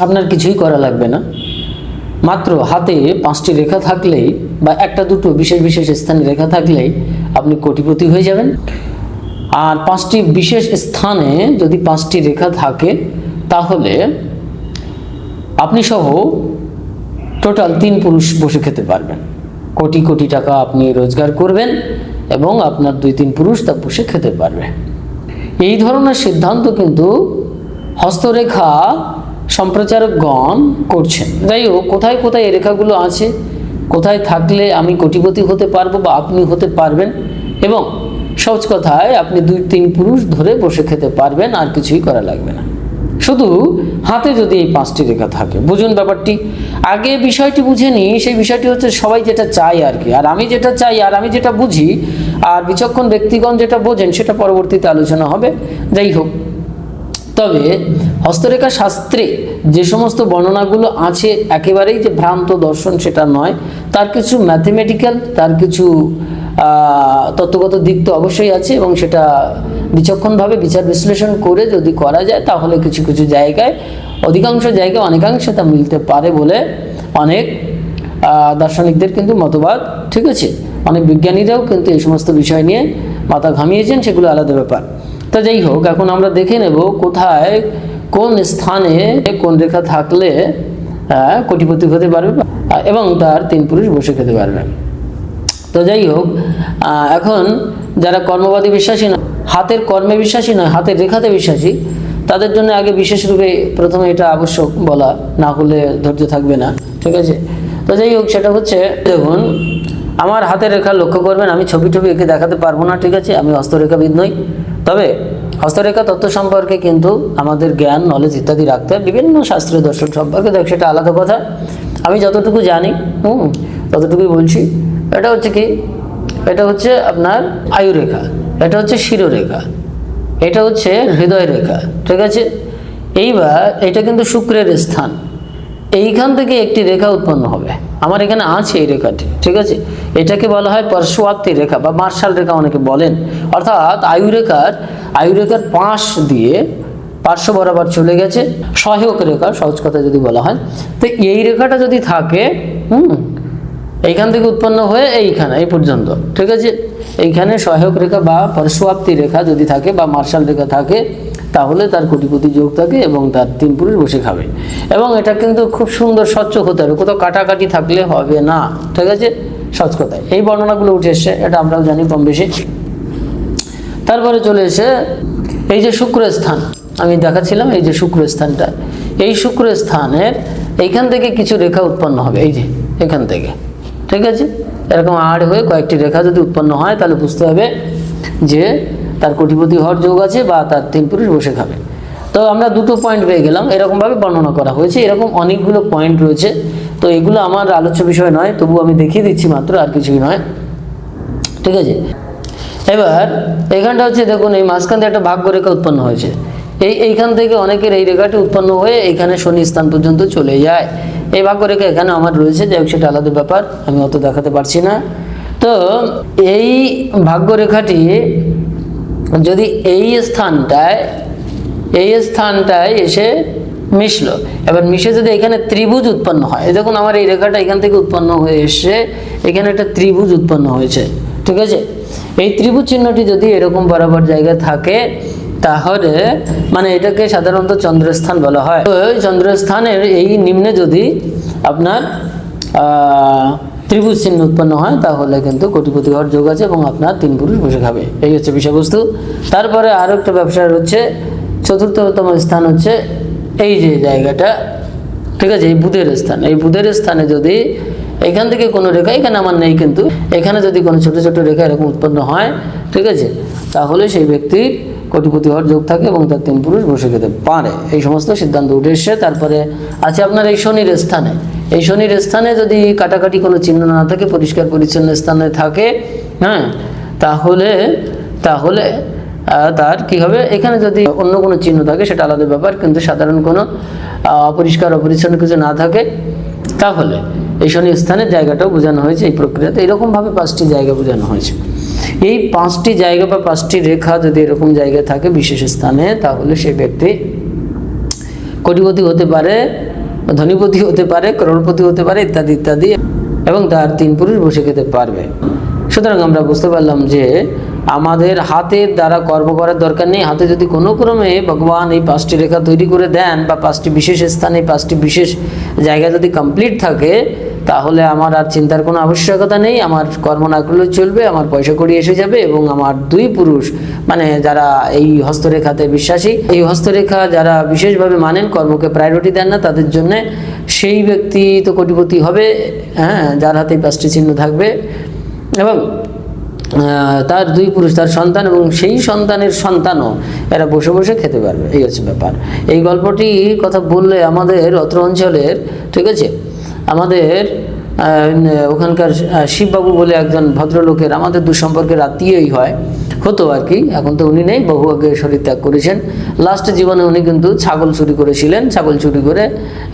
আপনার কিছুই করা লাগবে না। মাত্র হাতে পাঁচটি রেখা থাকলেই বা একটা, দুটো বিশেষ বিশেষ স্থানে রেখা থাকলেই আপনি কোটিপতি হয়ে যাবেন। আর পাঁচটি বিশেষ স্থানে যদি পাঁচটি রেখা থাকে, তাহলে আপনি সহ টোটাল তিন পুরুষ বসে খেতে পারবেন। কোটি কোটি টাকা আপনি রোজগার করবেন এবং আপনার দুই, তিন পুরুষ তা বসে খেতে পারবে। এই ধরনের সিদ্ধান্ত কিন্তু হস্তরেখা সম্প্রচারকগণ করছেন। যাই হোক, কোথায় কোথায় এই রেখাগুলো আছে, কোথায় থাকলে আমি কোটিপতি হতে পারব বা আপনি হতে পারবেন, এবং সহজ কথায় আপনি দুই তিন পুরুষ ধরে বসে খেতে পারবেন, আর কিছুই করা লাগবে না। শুধু হাতে যদি এই পাঁচটি রেখা থাকে, বুঝুন ব্যাপারটি। আগে বিষয়টি বুঝে নিই, সেই বিষয়টি হচ্ছে সবাই যেটা চায় আর কি। আর আমি যেটা চাই, আর আমি যেটা বুঝি, আর বিচক্ষণ ব্যক্তিগণ যেটা বোঝেন, সেটা পরবর্তীতে আলোচনা হবে। যাই হোক, তবে হস্তরেখা শাস্ত্রে যে সমস্ত বর্ণনাগুলো আছে, একেবারেই যে ভ্রান্ত দর্শন সেটা নয়। তার কিছু ম্যাথমেটিক্যাল তার কিছু তত্ত্বগত দিক তো অবশ্যই আছে এবং সেটা বিচক্ষণভাবে বিচার বিশ্লেষণ করে যদি করা যায়, তাহলে কিছু কিছু জায়গায়, অধিকাংশ জায়গায় অনেকাংশে তা মিলতে পারে বলে অনেক দার্শনিকদের কিন্তু মতবাদ। ঠিক আছে? অনেক বিজ্ঞানীরাও কিন্তু এই সমস্ত বিষয় নিয়ে মাথা ঘামিয়েছেন, সেগুলো আলাদা ব্যাপার। তা যাই হোক, এখন আমরা দেখে নেব কোথায় কোন স্থানে কোন রেখা থাকলে কোটিপতি হতে পারবে এবং তার তিন পুরুষ বসে খেতে পারবে। তো যাই হোক এখন যারা কর্মবাদী বিশ্বাসী না, হাতের কর্মে বিশ্বাসী নয়, হাতের রেখাতে বিশ্বাসী, তাদের জন্য আগে বিশেষ রূপে প্রথমে এটা আবশ্যক বলা না হলে ধৈর্য থাকবে না, ঠিক আছে? তো যাই হোক, সেটা হচ্ছে, দেখুন, আমার হাতের রেখা লক্ষ্য করবেন, আমি ছবি টবি এঁকে দেখাতে পারব না, ঠিক আছে? আমি হস্তরেখাবিদ নই। তবে হস্তরেখা তত্ত্ব সম্পর্কে কিন্তু আমাদের জ্ঞান নলেজ ইত্যাদি রাখতে হয়। বিভিন্ন শাস্ত্রীয় দর্শন সম্পর্কে, দেখ, সেটা আলাদা কথা। আমি যতটুকু জানি, হুম, ততটুকুই বলছি, এটা হচ্ছে কি? এটা হচ্ছে আপনার আয়ুরেখা। এটা হচ্ছে শিরোরেখা। এটা হচ্ছে হৃদয় রেখা ঠিক আছে? এইবার এটা কিন্তু শুক্রের স্থান। এইখান থেকে একটি রেখা উৎপন্ন হবে। আমার এখানে আছে এই রেখাটি। ঠিক আছে? এটাকে বলা হয় পার্শ্বয়াপ্তি রেখা বা মার্শাল রেখা অনেকে বলেন। অর্থাৎ আয়ুরেখার আয়ুরেখার পাশ দিয়ে পার্শ্ব বরাবর চলে গেছে। সহায়ক রেখা, সহজ কথা যদি বলা হয়। তো এই রেখাটা যদি থাকে, হুম, এইখান থেকে উৎপন্ন হয়ে এইখানে, এই পর্যন্ত, ঠিক আছে? এইখানে সহায়ক রেখা বা পার্শ্বয়াপ্তি রেখা যদি থাকে বা মার্শাল রেখা থাকে, তাহলে তার কোটিপতি যোগ থাকে এবং তার তিন পুরুষ বসে খাবে। এবং এটা কিন্তু খুব সুন্দর স্বচ্ছ হতে হবে, কোথাও কাটাকাটি থাকলে হবে না, ঠিক আছে? কথায় এই বর্ণনাগুলো উঠে এসছে, এটা আমরাও জানি কম বেশি। তারপরে চলে এসে এই যে শুক্র স্থান আমি দেখাচ্ছিলাম এই যে শুক্র স্থানটা এই শুক্র স্থানের এইখান থেকে কিছু রেখা উৎপন্ন হবে, এই যে এখান থেকে। ঠিক আছে? এরকম আড় হয়ে কয়েকটি রেখা যদি উৎপন্ন হয়, তাহলে বুঝতে হবে যে তার কোটিপতি হওয়ার যোগ আছে বা তার তিন পুরুষ বসে খাবে। তো আমরা দুটো পয়েন্ট পেয়ে গেলাম, এরকমভাবে বর্ণনা করা হয়েছে। এরকম অনেকগুলো পয়েন্ট রয়েছে। তো এগুলো আমার আলোচ্য বিষয় নয় তবু আমি দেখিয়ে দিচ্ছি মাত্র, আর কিছুই নয়। ঠিক আছে? এবার এখানটা হচ্ছে, দেখুন, এই মাঝখান থেকে একটা ভাগ্য রেখা উৎপন্ন হয়েছে। এই এইখান থেকে অনেকের এই রেখাটি উৎপন্ন হয়ে এখানে শনি স্থান পর্যন্ত চলে যায়। এই ভাগ্য রেখা এখানে আমার রয়েছে, যাই হোক, সেটা আলাদা ব্যাপার, আমি অত দেখাতে পারছি না। তো এই ভাগ্য রেখাটি যদি এই স্থানটায় এই স্থানটায় এসে মিশলো, এবার মিশে যদি এখানে ত্রিভুজ উৎপন্ন হয় দেখুন, আমার এই রেখাটা এখান থেকে উৎপন্ন হয়ে এসে এখানে একটা ত্রিভুজ উৎপন্ন হয়েছে, ঠিক আছে? এই ত্রিভুজ চিহ্নটি যদি এরকম বরাবর জায়গায় থাকে, তাহলে মানে এটাকে সাধারণত চন্দ্রস্থান বলা হয়। তো এই চন্দ্রস্থানের এই নিম্নে যদি আপনার ত্রিভুজ চিহ্ন উৎপন্ন হয়, তাহলে কিন্তু কোটিপতি হওয়ার যোগ আছে এবং আপনার তিন পুরুষ বসে খাবে। এই হচ্ছে বিষয়বস্তু। তারপরে আরও একটা ব্যবসা হচ্ছে, চতুর্থতম স্থান হচ্ছে এই যে জায়গাটা, ঠিক আছে? এই বুধের স্থান। এই বুধের স্থানে যদি এখান থেকে কোনো রেখা, এখানে আমার নেই কিন্তু। এখানে যদি কোনো ছোট ছোট রেখা এরকম উৎপন্ন হয়, ঠিক আছে? তাহলে সেই ব্যক্তি কোটিপতি হওয়ার যোগ থাকে এবং তার তিন পুরুষ বসে খেতে পারে। এই সমস্ত সিদ্ধান্ত উঠে এসছে। তারপরে আছে আপনার এই শনির স্থানে। এই শনির স্থানে যদি কাটাকাটি কোনো চিহ্ন না থাকে, পরিষ্কার পরিচ্ছন্ন স্থানে থাকে হ্যাঁ তাহলে তাহলে তার কি হবে? এখানে যদি অন্য কোনো চিহ্ন থাকে, সেটা আলাদা ব্যাপার, কিন্তু সাধারণ কোনো অপরিষ্কার, অপরিচ্ছন্ন কিছু না থাকে, তাহলে এই শনি স্থানের জায়গাটাও বোঝানো হয়েছে এই প্রক্রিয়াতে। এরকমভাবে পাঁচটি জায়গা বোঝানো হয়েছে। এই পাঁচটি জায়গা বা পাঁচটি রেখা যদি এরকম জায়গায় থাকে বিশেষ স্থানে, তাহলে সেই ব্যক্তি কোটিপতি হতে পারে, ধনীপতি হতে পারে, করোড়পতি হতে পারে, ইত্যাদি ইত্যাদি, এবং তার তিন পুরুষ বসে খেতে পারবে। সুতরাং আমরা বুঝতে পারলাম যে আমাদের হাতের দ্বারা কর্ম করার দরকার নেই। হাতে যদি কোনো ক্রমে ভগবান এই পাঁচটি রেখা তৈরি করে দেন বা পাঁচটি বিশেষ স্থানে, পাঁচটি বিশেষ জায়গা যদি কমপ্লিট থাকে তাহলে আমার আর চিন্তার কোনো আবশ্যকতা নেই, আমার কর্ম না করলেও চলবে, আমার পয়সা কড়ি এসে যাবে এবং আমার দুই পুরুষ মানে যারা এই হস্তরেখাতে বিশ্বাসী, এই হস্তরেখা যারা বিশেষভাবে মানেন, কর্মকে প্রায়োরিটি দেন না, তাদের জন্য সেই ব্যক্তি তো কোটিপতি হবে হ্যাঁ যার হাতে পাঁচটি চিহ্ন থাকবে এবং তার দুই পুরুষ, তার সন্তান এবং সেই সন্তানের সন্তানও এরা বসে বসে খেতে পারবে, এই হচ্ছে ব্যাপার। এই গল্পটি কথা বললে আমাদের অত্র অঞ্চলের, ঠিক আছে? আমাদের ওখানকার শিববাবু বলে একজন ভদ্রলোকের আমাদের দুঃসম্পর্কের আত্মীয়ই হয়। হতো আর কি, এখন তো উনি নেই, বহু আগে শরীর ত্যাগ করেছেন। লাস্ট জীবনে উনি কিন্তু ছাগল চুরি করেছিলেন, ছাগল চুরি করে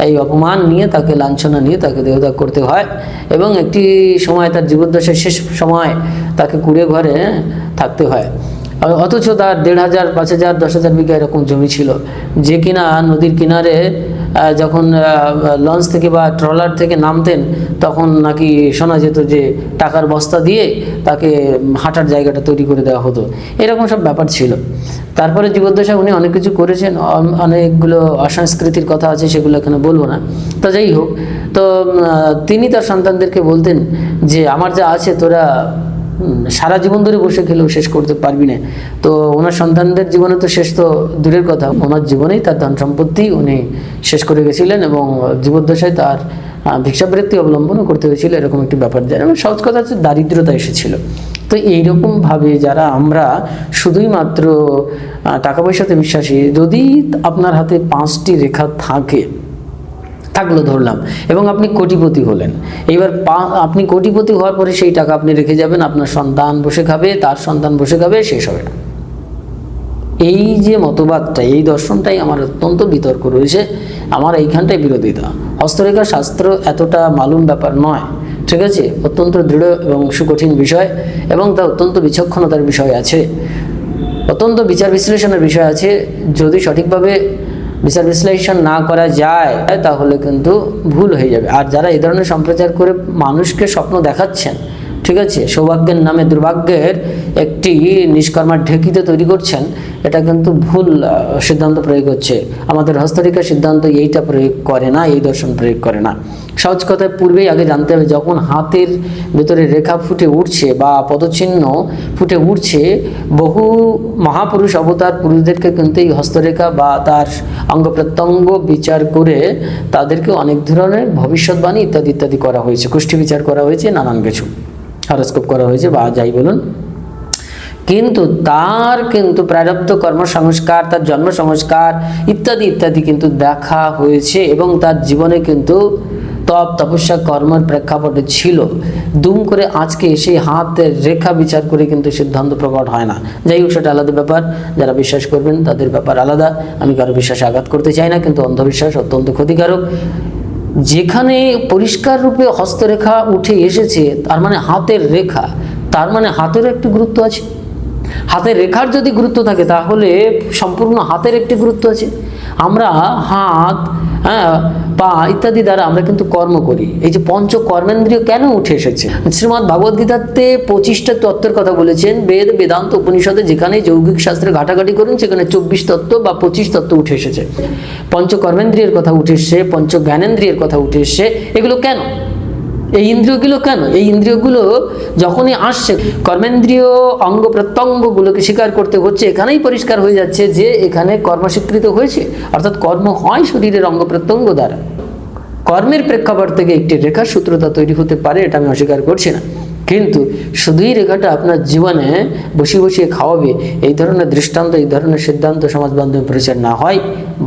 এই অপমান নিয়ে তাকে লাঞ্ছনা নিয়ে তাকে দেহত্যাগ করতে হয় এবং একটি সময় তার জীবদ্দশার শেষ সময় তাকে কুড়ে ঘরে থাকতে হয়। অথচ তার দেড় হাজার, পাঁচ হাজার, দশ হাজার বিঘা এরকম জমি ছিল, যে কিনা নদীর কিনারে যখন লঞ্চ থেকে বা ট্রলার থেকে নামতেন, তখন নাকি শোনা যেত যে টাকার বস্তা দিয়ে তাকে হাঁটার জায়গাটা তৈরি করে দেওয়া হতো। এরকম সব ব্যাপার ছিল। তারপরে জীবদ্দশায় উনি অনেক কিছু করেছেন। অনেকগুলো অসংস্কৃতির কথা আছে, সেগুলো এখানে বলব না। তো যাই হোক, তো তিনি তার সন্তানদেরকে বলতেন যে, আমার যা আছে, তোরা সারা জীবন ধরে বসে খেলেও শেষ করতে পারবি না। তো ওনার সন্তানদের জীবনে তো শেষ তো দূরের কথা। ওনার জীবনেই তার ধন সম্পত্তি উনি শেষ করে গেছিলেন এবং জীবদ্দশায় তার ভিক্ষাবৃত্তি অবলম্বনও করতে হয়েছিল, এরকম একটি ব্যাপার। যায় এবং সহজ কথা হচ্ছে দারিদ্রতা এসেছিল। তো এইরকমভাবে যারা আমরা শুধুই মাত্র টাকা পয়সাতে বিশ্বাসী, যদি আপনার হাতে পাঁচটি রেখা থাকে থাকল ধরলাম এবং আপনি কোটিপতি হলেন। এইবার পা- আপনি কোটিপতি হওয়ার পরে সেই টাকা আপনি রেখে যাবেন, আপনার সন্তান বসে খাবে, তার সন্তান বসে খাবে, শেষ হবে না। এই যে মতবাদটা, এই দর্শনটাই আমার অত্যন্ত বিতর্ক রয়েছে। আমার এইখানটাই বিরোধিতা। হস্তরেখা শাস্ত্র এতটা মালুম ব্যাপার নয়, ঠিক আছে? অত্যন্ত দৃঢ় এবং সুকঠিন বিষয় এবং তা অত্যন্ত বিচক্ষণতার বিষয় আছে। অত্যন্ত বিচার বিশ্লেষণের বিষয় আছে। যদি সঠিকভাবে বিচার বিশ্লেষণ না করা যায়, তাহলে কিন্তু ভুল হয়ে যাবে। আর যারা এই ধরনের সম্প্রচার করে মানুষকে স্বপ্ন দেখাচ্ছেন, ঠিক আছে, সৌভাগ্যের নামে দুর্ভাগ্যের একটি নিষ্কর্মার ঢেকিতে তৈরি করছেন এটা কিন্তু ভুল সিদ্ধান্ত প্রয়োগ হচ্ছে। আমাদের হস্তরেখা সিদ্ধান্ত এইটা প্রয়োগ করে না, এই দর্শন প্রয়োগ করে না। সহজ কথায় পূর্বেই আগে জানতে হবে, যখন হাতের ভেতরে রেখা ফুটে উঠছে বা পদচিহ্ন ফুটে উঠছে, বহু মহাপুরুষ, অবতার পুরুষদেরকে কিন্তু এই হস্তরেখা বা তার অঙ্গ প্রত্যঙ্গ বিচার করে তাদেরকে অনেক ধরনের ভবিষ্যৎবাণী ইত্যাদি ইত্যাদি করা হয়েছে। কুষ্টি বিচার করা হয়েছে, নানান কিছু। হরস্কোপ করা হয়েছে বা যাই বলুন। কিন্তু তার কিন্তু প্রারব্ধ কর্মসংস্কার, তার জন্ম সংস্কার ইত্যাদি ইত্যাদি কিন্তু দেখা হয়েছে এবং তার জীবনে কিন্তু তপ, তপস্যা, কর্মের প্রেক্ষাপটে ছিল। দুম করে আজকে সেই হাতের রেখা বিচার করে কিন্তু সিদ্ধান্ত প্রকট হয় না। যাই হোক, সেটা আলাদা ব্যাপার। যারা বিশ্বাস করবেন, তাদের ব্যাপার আলাদা। আমি কারও বিশ্বাসে আঘাত করতে চাই না, কিন্তু অন্ধবিশ্বাস অত্যন্ত ক্ষতিকারক। যেখানে পরিষ্কার রূপে হস্তরেখা উঠে এসেছে, তার মানে হাতের রেখা, তার মানে হাতের একটি গুরুত্ব আছে। হাতের রেখার যদি গুরুত্ব থাকে, তাহলে সম্পূর্ণ হাতের একটি গুরুত্ব আছে। আমরা হাত হ্যাঁ পা ইত্যাদি দ্বারা আমরা কিন্তু কর্ম করি। এই যে পঞ্চ কর্মেন্দ্রিয় কেন উঠে এসেছে? শ্রীমৎ ভাগবত গীতাতে পঁচিশটা তত্ত্বের কথা বলেছেন। বেদ, বেদান্ত উপনিষদে যেখানে যৌগিক শাস্ত্রে ঘাটাঘাটি করুন, সেখানে চব্বিশ তত্ত্ব বা পঁচিশ তত্ত্ব উঠে এসেছে। পঞ্চ কর্মেন্দ্রিয়ের কথা উঠে এসছে পঞ্চ জ্ঞানেন্দ্রিয়ের কথা উঠে এসছে। এগুলো কেন? এই ইন্দ্রিয়গুলো কেন? এই ইন্দ্রিয়গুলো যখনই আসছে, কর্মেন্দ্রীয় অঙ্গ প্রত্যঙ্গগুলোকে স্বীকার করতে হচ্ছে, এখানেই পরিষ্কার হয়ে যাচ্ছে যে এখানে কর্ম স্বীকৃত হয়েছে। অর্থাৎ কর্ম হয় শরীরের অঙ্গ প্রত্যঙ্গ দ্বারা। কর্মের প্রেক্ষাপট থেকে একটি রেখার সূত্রতা তৈরি হতে পারে, এটা আমি অস্বীকার করছি না। কিন্তু শুধুই রেখাটা আপনার জীবনে বসিয়ে বসিয়ে খাওয়াবে, এই ধরনের দৃষ্টান্ত, এই ধরনের সিদ্ধান্ত সমাজ বান্ধব প্রচার না হয়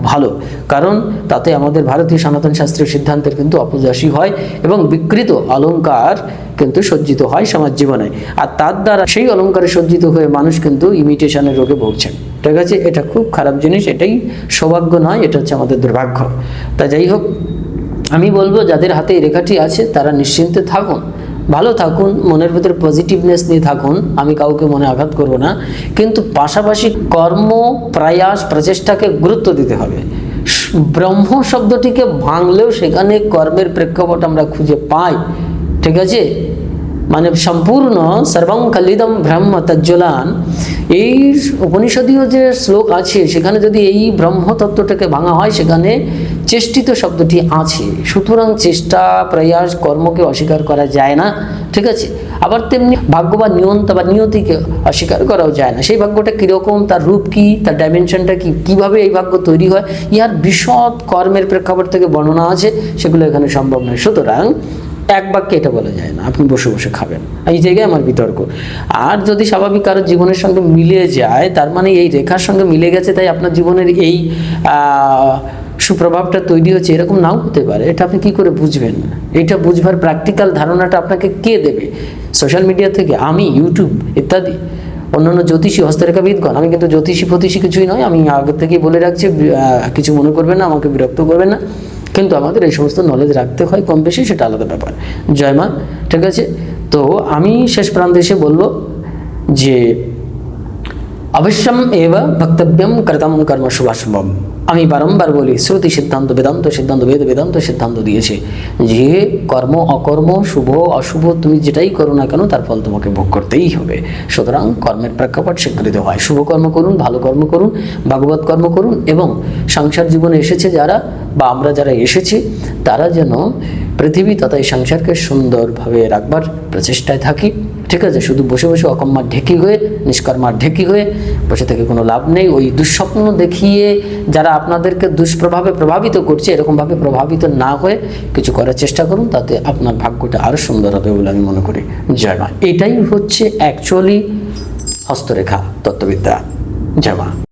ভালো। কারণ তাতে আমাদের ভারতীয় সনাতন শাস্ত্রীয় সিদ্ধান্তের কিন্তু অপযাসী হয় এবং বিকৃত অলঙ্কার কিন্তু সজ্জিত হয় সমাজ জীবনে। আর তার দ্বারা সেই অলংকারে সজ্জিত হয়ে মানুষ কিন্তু ইমিটেশনের রোগে ভুগছেন। ঠিক আছে? এটা খুব খারাপ জিনিস, এটাই সৌভাগ্য নয়, এটা হচ্ছে আমাদের দুর্ভাগ্য। তা যাই হোক, আমি বলব, যাদের হাতে এই রেখাটি আছে, তারা নিশ্চিন্তে থাকুন। ভালো থাকুন, মনের ভিতরে পজিটিভনেস নিয়ে থাকুন, আমি কাউকে মনে আঘাত করব না। কিন্তু পাশাপাশি কর্ম, প্রয়াস, প্রচেষ্টাকে গুরুত্ব দিতে হবে। ব্রহ্ম শব্দটিকে ভাঙলেও সেখানে কর্মের প্রেক্ষাপট আমরা খুঁজে পাই। ঠিক আছে? মানে সম্পূর্ণ সর্বং কালিদম ব্রহ্ম তজ্জলান এই উপনিষদীয় যে শ্লোক আছে, সেখানে যদি এই ব্রহ্ম তত্ত্বটাকে ভাঙা হয়, সেখানে চেষ্টিত শব্দটি আছে। সুতরাং চেষ্টা, প্রয়াস, কর্মকে অস্বীকার করা যায় না, ঠিক আছে? আবার তেমনি ভাগ্য বা নিয়ন্ত বা নিয়তিকে অস্বীকার করাও যায় না। সেই ভাগ্যটা কীরকম, তার রূপ কি, তার ডাইমেনশনটা কি, কীভাবে এই ভাগ্য তৈরি হয়, ইহার বিশদ কর্মের প্রেক্ষাপট থেকে বর্ণনা আছে, সেগুলো এখানে সম্ভব নয়। সুতরাং এক বাক্যে এটা বলা যায় না, আপনি বসে বসে খাবেন। এই জায়গায় আমার বিতর্ক। আর যদি স্বাভাবিক কারোর জীবনের সঙ্গে মিলে যায়, তার মানে এই রেখার সঙ্গে মিলে গেছে, তাই আপনার জীবনের এই সুপ্রভাবটা তৈরি হচ্ছে, এরকম নাও হতে পারে। এটা আপনি কি করে বুঝবেন? এটা বুঝবার প্র্যাকটিক্যাল ধারণাটা আপনাকে কে দেবে? সোশ্যাল মিডিয়া থেকে আমি ইউটিউব ইত্যাদি। অন্যান্য জ্যোতিষী, হস্তরেখাবিদগণ। আমি কিন্তু জ্যোতিষী ফতিষী কিছুই নয় আমি আগে থেকেই বলে রাখছি কিছু মনে করবেন না, আমাকে বিরক্ত করবেন না। কিন্তু আমাদের এই সমস্ত নলেজ রাখতে হয় কম বেশি, সেটা আলাদা ব্যাপার। জয় মা, ঠিক আছে? তো আমি শেষ প্রান্তে এসে বলব যে, অবশ্যম এব বক্তব্যম কর্তম কর্ম শুভাশুভম। আমি বারম্বার বলি, শ্রুতি সিদ্ধান্ত, বেদান্ত সিদ্ধান্ত, বেদ, বেদান্ত সিদ্ধান্ত দিয়েছে। যে কর্ম, অকর্ম, শুভ, অশুভ তুমি যেটাই করো না কেন, তার ফল তোমাকে ভোগ করতেই হবে। সুতরাং কর্মের প্রেক্ষাপট স্বীকৃত হয়। শুভ কর্ম করুন, ভালো কর্ম করুন, ভাগবত কর্ম করুন এবং সংসার জীবনে এসেছে যারা বা আমরা যারা এসেছি, তারা যেন পৃথিবী তথা এই সংসারকে সুন্দরভাবে রাখবার প্রচেষ্টায় থাকি। ঠিক আছে, শুধু বসে বসে অকম্মার ঢেকি হয়ে, নিষ্কর্মার ঢেকি হয়ে বসে থেকে কোনো লাভ নেই। ওই দুঃস্বপ্ন দেখিয়ে যারা আপনাদেরকে দুষ্প্রভাবে প্রভাবিত করছে, এরকমভাবে প্রভাবিত না হয়ে কিছু করার চেষ্টা করুন, তাতে আপনার ভাগ্যটা আরও সুন্দর হবে বলে আমি মনে করি। জয় মা। এটাই হচ্ছে অ্যাকচুয়ালি হস্তরেখা, তত্ত্ববিদ্যা। জয় মা।